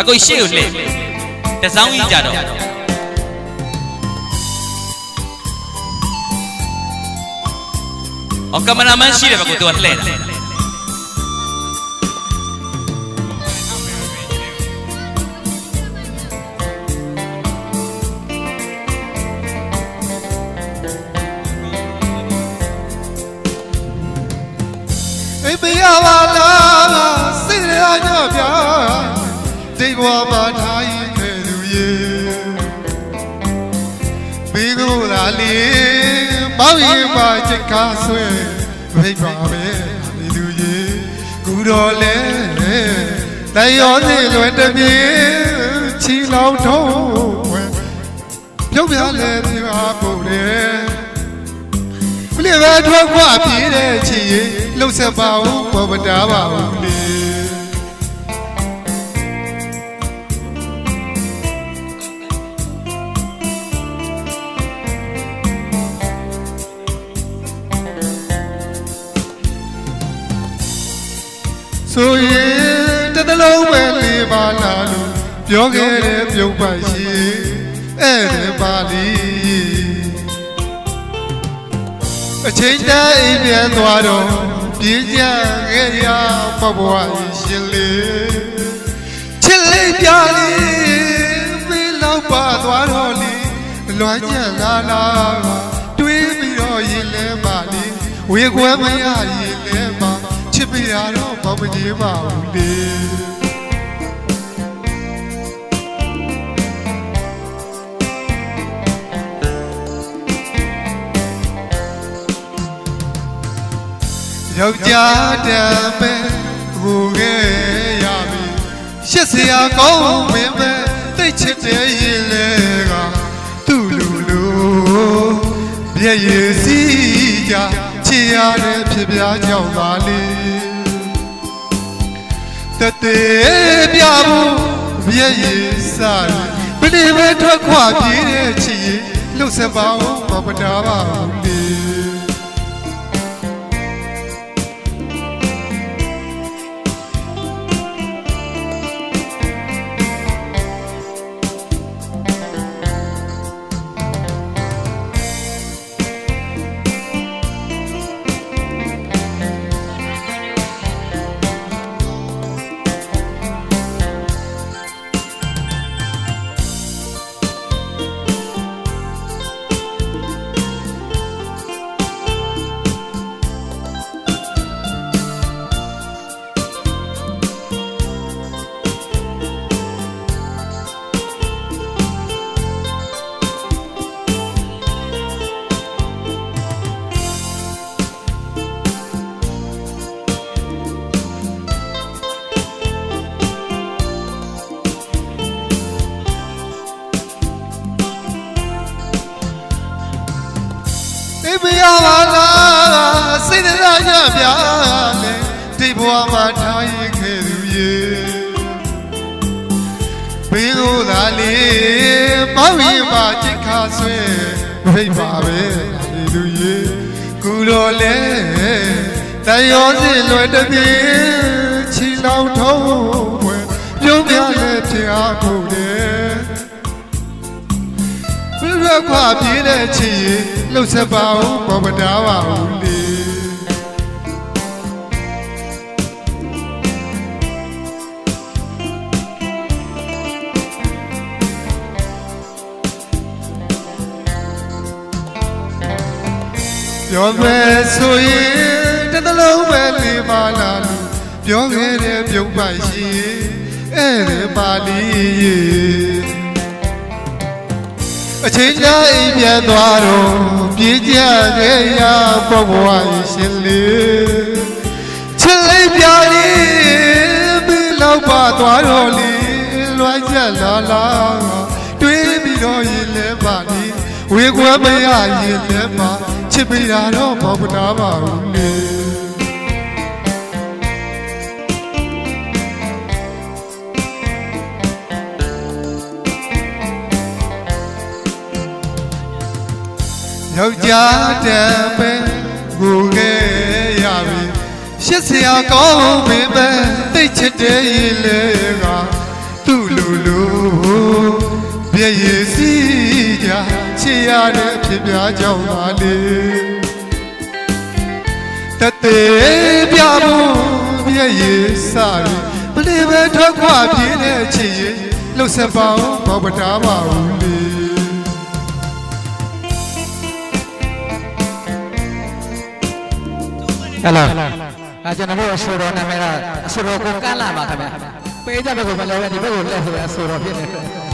အကိုရှေ့ကိုလှည့်တစောင်းကြီးကြတော့အော်ကင်မရာမန်ရှိတယ်ဘကိုသူကလှည့်တ ဒီဘဝမှာထားရင်ခဲ့သူရေဘီကိုလာလေမောင်ရင်ပါချစ်ကားဆွဲဖိတ်ပါပဲဒီသူရေကူတော်လဲတယောစီလွယ်တပြေချီလောင်ထုံးဝဲပြုတ်ပြလဲပြပါဖို့တယ်ဘလိပဲထွက်ခွပြေးတဲ့ချီရင်လှုပ်ဆက်ပါဦးပေါ်မတားပါဘူးလေ ပြောခဲ့တဲ့ပြုံးပိုက်ရှိဧည့်သည်ပါလီအချိန်တိုင်းအိမ်ပြန်သွားတော့ပြေးကြခဲ့ရပဘဝရှင်လေးချစ်လေးပြလေးမေးလောက်ပါသွားတော့လေလွမ်းကြံလာလာတွေးပြီးတော့ရင်လဲပါလေဝေခွဲမရရင်လဲပါချစ်ပြရတော့မမကြီးပါဘူးလေ ယောက်ျားတံပဲဟိုခဲ့ရပြီရှစ်စရာကောင်းမင်းပဲတိတ်ချစ်တဲ့ရင်လေကသူ့လူလူမျက်ရည်စီးကြချစ်ရတဲ့ဖြစ်ပြကြောင့်ပါလေတသေးပြဖို့မျက်ရည်စားဘယ်နေပဲထွက်ခွာပြေးတဲ့ချစ်ရင်လှုပ်ဆက်ပါဦးမပတာပါဘူးလေ ရပါလားစိတ်ရညပြလေဒီဘဝမှာထားရင်ခဲ့သူရေဘင်းကိုသာလေမောင်ရင်ပါချစ်ခါဆွဲဖိတ်ပါပဲဒီလူရေကူတော်လဲတန်ရောစင်လွယ်တပြေချီလောင်ထုံးဝဲပြုံးပြလဲဖြစ်အားကု န်တယ်ဘယ်ရက်ခွာပြေးတဲ့ချီရင်လှုပ်ဆက်ပါဦးပေါ်မတားပါဘူးလေပြောမယ်ဆိုရင်တစ်သလုံးပဲလေးပါလာလို့ပြောခဲ့တဲ့ပြုံးပိုက်ရှိအဲ့ဒီပါလီရေ အချိန်တိုင်းအိမ်ပြန်သွားတော့ပြေးကြခဲ့ရပေါ့ဘဝရှင်လေးချစ်လေးပြလေးဘယ်လောက်ပါသွားတော့လေလွှမ်းချက်လာလာတွေးပြီးတော့ရင်လဲပါလေဝေခွဲမရရင်လဲပါချစ်ပြတာတော့မဟုတ်တာပါဘူးလေ ယောက်ျားတံပဲငိုခဲ့ရပြီရှစ်ဆရာကောင်းမင်းပဲတိတ်ချစ်တဲ့ရင်လေကသူ့လူရည်စီးကြချေရတဲ့အဖြစ်များကြောင့်ပါလေတသေးပြဖို့မျက်ရည်စာရီဘလေးပဲထွက်ခွာပြင်းတဲ့ချစ်ရင်လှုပ်ဆက်ပါအောင်ဘောပတားပါဦးလေ ဟဲ့လားအဲကျွန်တော်တို့အဆိုတော်နာမည်ကအဆိုတော်ကိုကန့်လာပါခင်ဗျာပေးကြတဲ့ကိုမလဲပဲဒီဘက်ကိုလက်ဆိုရအဆိုတော်ဖြစ်နေတယ်